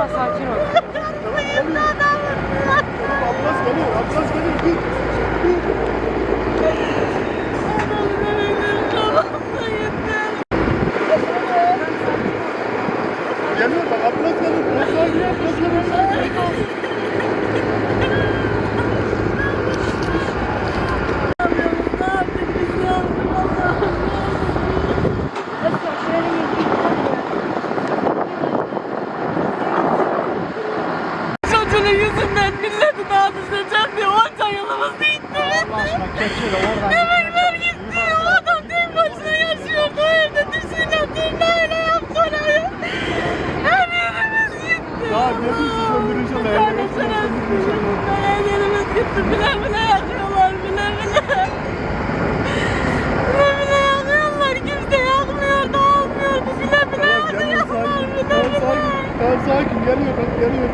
Tamam sakin ol. Ambulans geliyor, ambulans geliyor. Dur. Geliyor bak, ambulans geliyor. Ambulans geliyor, ambulans geliyor. Emekler gitti. O adam tek başına yaşıyordu. O evde dişiyle tırnağıyla yaptı orayı. Her yerimiz gitti. Ya ne diyorsun söndürücü lan? Kardeşler Her yerimiz gitti. Bile bile yakıyorlar. Bile bile. Bile bile yakıyorlar. Kimse yakmıyor. Dağılmıyor. Bu bile bile yakıyorlar. Bile bile. tamam sakin. Geliyor bak, geliyor.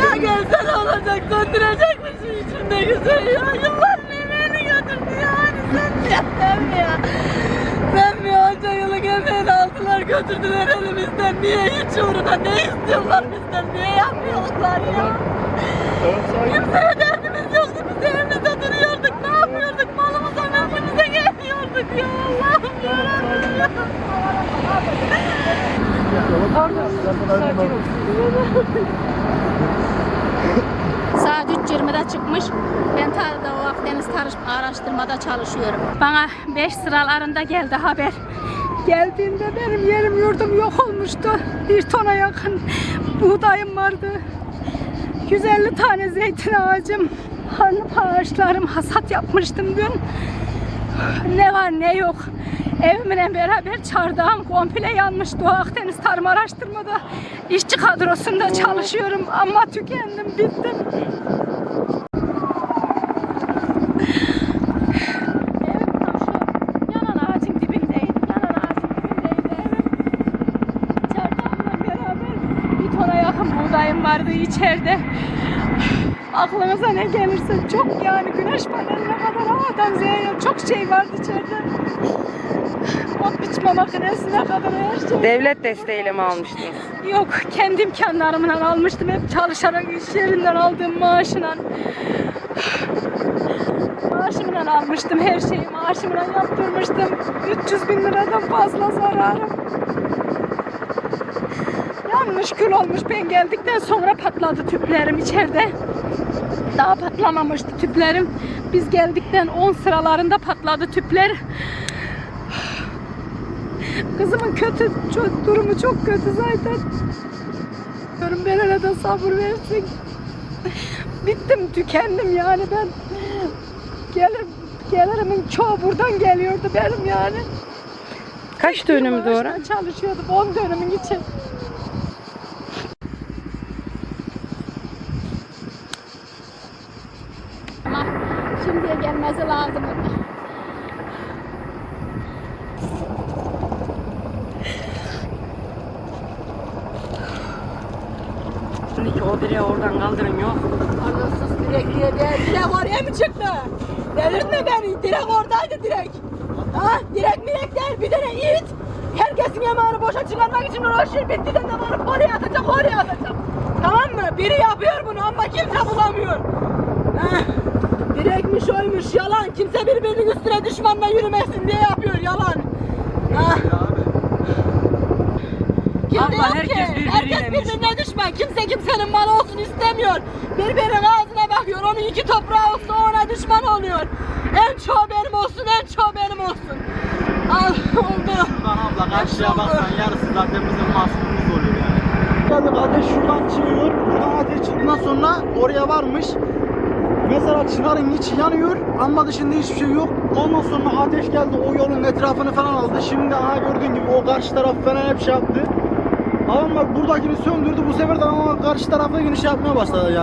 Ya gelse ne olacak? Söndürecekmiş şu içinde güzel ya. Götürdüler elimizden. Niye hiç uğruna ne istiyorlar bizden? Niye yapmıyorlar ya? Kimseye derdimiz yoktu. Biz evimizde duruyorduk. Ne yapıyorduk? Malımıza mülkümüze geliyorduk ya. Allah'ım yarabbim. Saat 3.20'de çıkmış. Ben ta da o Akdeniz tarış araştırmada çalışıyorum. Bana 5 sıralarında geldi haber. Geldiğinde benim yerim yurdum yok olmuştu. Bir tona yakın buğdayım vardı. 150 tane zeytin ağacım, arnavut ağaçlarım hasat yapmıştım dün. Ne var ne yok. Evimle beraber çardağım komple yanmış. Doğu Akdeniz Tarım Araştırmada işçi kadrosunda çalışıyorum ama tükendim, bittim. Buğdayım vardı içeride. Aklınıza ne gelirse çok yani güneş paneline kadar havadan Z'ye çok şey vardı içeride. Ot biçme makinesine kadar her şey. Devlet desteğiyle mi almıştınız? Yok kendi imkanlarımla almıştım hep çalışarak iş yerinden aldığım maaşla. Maaşımla almıştım her şeyi maaşımla yaptırmıştım. 300 bin liradan fazla zararım. Yanmış kül olmuş ben geldikten sonra patladı tüplerim içeride. Daha patlamamıştı tüplerim. Biz geldikten 10 sıralarında patladı tüpler. Kızımın kötü çok, durumu çok kötü zaten. Diyorum ben arada sabır versin. Bittim tükendim yani ben. Gelir, gelirimin çoğu buradan geliyordu benim yani. Kaç dönümdü ora? Maaşla Çalışıyordum 10 dönümün için. Şimdiye gelmesi lazım. Şimdi o direği oradan kaldırın yok. Anasız direk diye diye direk oraya mı çıktı? Delirtme beni. Direk oradaydı direk. Ha direk mirek der bir tane it. Herkesin yemeğini boşa çıkarmak için uğraşır. Bitti de zamanı oraya atacak oraya atacak. Tamam mı? Biri yapıyor bunu ama kimse bulamıyor. Direkmiş oymuş yalan. Kimse birbirinin üstüne düşmanla yürümesin diye yapıyor yalan. Ha. Kimse Abla, yok herkes ki. Herkes birbirine düşman. Kimse kimsenin malı olsun istemiyor. Birbirinin ağzına bakıyor. Onun iki toprağı olsa ona düşman oluyor. En çoğu benim olsun, en çoğu benim olsun. Al oldu. Şuradan abla karşıya baksan yarısı zaten bizim mahsulümüz oluyor yani. Geldik ateş şuradan çıkıyor. Buradan ateş çıktıktan sonra oraya varmış. Mesela çınarın içi yanıyor ama dışında hiçbir şey yok. Ondan sonra ateş geldi o yolun etrafını falan aldı. Şimdi aha gördüğün gibi o karşı taraf falan hep şey yaptı. Adamlar buradakini söndürdü bu sefer de ama karşı tarafta yine şey yapmaya başladı yani.